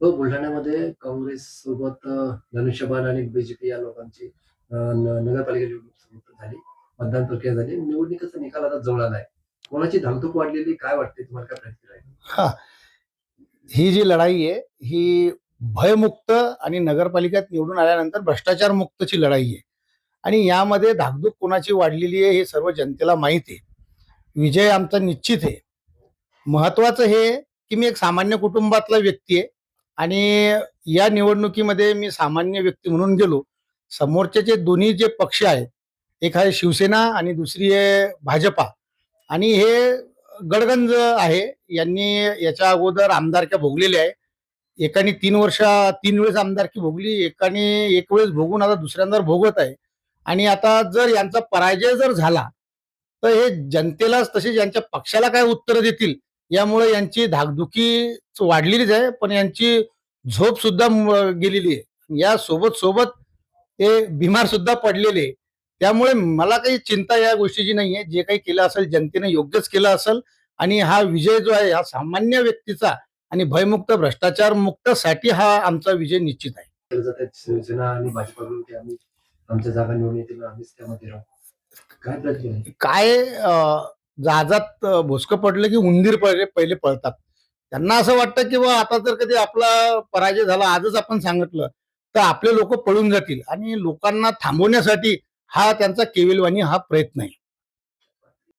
हो बुलढाण्यामध्ये काँग्रेस सोबत धनुष्यबाण आणि बीजेपी या लोकांची नगरपालिका निवडणूक झाली मतदान प्रक्रिया झाली. निवडणुकीचा निकाल आता जवळ आलाय. कोणाची धाकधूक वाढलेली काय वाटते तुम्हाला काय प्रतिक्रिया हा. ही जी लढाई आहे ही भयमुक्त आणि नगरपालिकेत निवडून आल्यानंतर भ्रष्टाचार मुक्तची लढाई आहे. आणि यामध्ये धाकधूक कोणाची वाढलेली आहे हे सर्व जनतेला माहीत आहे. विजय आमचा निश्चित आहे. महत्वाचं हे की मी एक सामान्य कुटुंबातला व्यक्ती आहे. आणि या निवडणुकीमध्ये मी सामान्य व्यक्ती म्हणून गेलो. समोरचे जे दोन्ही जे पक्ष आहेत एक आहे शिवसेना आणि दुसरी आहे भाजपा. आणि हे गडगंज आहे. यांनी याच्या अगोदर आमदारक्या भोगलेल्या आहे. एकाने तीन वर्ष तीन वेळेस आमदारकी भोगली एकाने एक वेळेस भोगून आता दुसऱ्यांदा भोगत आहे. आणि आता जर यांचा पराजय जर झाला तर हे जनतेलाच तसेच यांच्या पक्षाला काय उत्तर देतील? यामुळे यांची धाकधुकी वाढलेलीच आहे पण यांची झोप सुद्धा गेलेली आहे. या सोबत सोबत ते बिमार सुद्धा पडलेले. त्यामुळे मला काही चिंता या गोष्टीची नाही आहे. जे काही केलं असेल जनतेने योग्यच केलं असेल आणि हा विजय जो आहे हा सामान्य व्यक्तीचा आणि भयमुक्त भ्रष्टाचार मुक्तसाठी हा आमचा विजय निश्चित आहे. काय जहाजात भुसकं भोसकं पडलं की उंदीर पहिले पहिले पळतात. त्यांना असं वाटतं की बा आता जर कधी आपला पराजय झाला आजच आपण सांगितलं तर आपले लोक पळून जातील. आणि लोकांना थांबवण्यासाठी हा त्यांचा केविलवाणी हा प्रयत्न आहे.